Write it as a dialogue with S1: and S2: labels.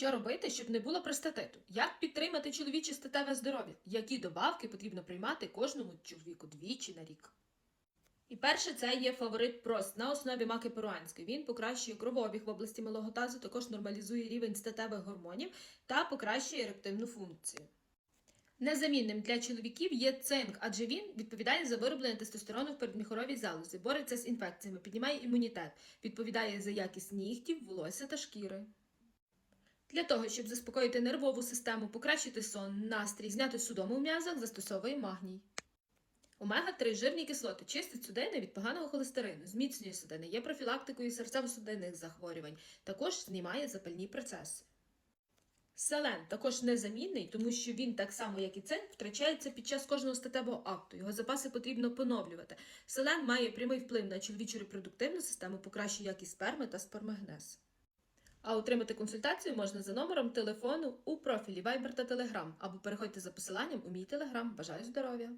S1: Що робити, щоб не було простатиту? Як підтримати чоловіче статеве здоров'я? Які добавки потрібно приймати кожному чоловіку двічі на рік? І перше це є фаворит прост на основі маки перуанської. Він покращує кровообіг в області малого тазу, також нормалізує рівень статевих гормонів та покращує ерективну функцію. Незамінним для чоловіків є цинк, адже він відповідає за вироблення тестостерону в передміхоровій залозі, бореться з інфекціями, піднімає імунітет, відповідає за якість нігтів, волосся та шкіри. Для того, щоб заспокоїти нервову систему, покращити сон, настрій, зняти судому в м'язах, застосовує магній. Омега-3 жирні кислоти чистить судини від поганого холестерину, зміцнює судини, є профілактикою серцево-судинних захворювань, також знімає запальні процеси. Селен також незамінний, тому що він, так само як і цинк, втрачається під час кожного статевого акту. Його запаси потрібно поновлювати. Селен має прямий вплив на чоловічу репродуктивну систему, покращує якість сперми та спермогенез. А отримати консультацію можна за номером телефону у профілі Viber та Telegram або переходьте за посиланням у мій Telegram. Бажаю здоров'я!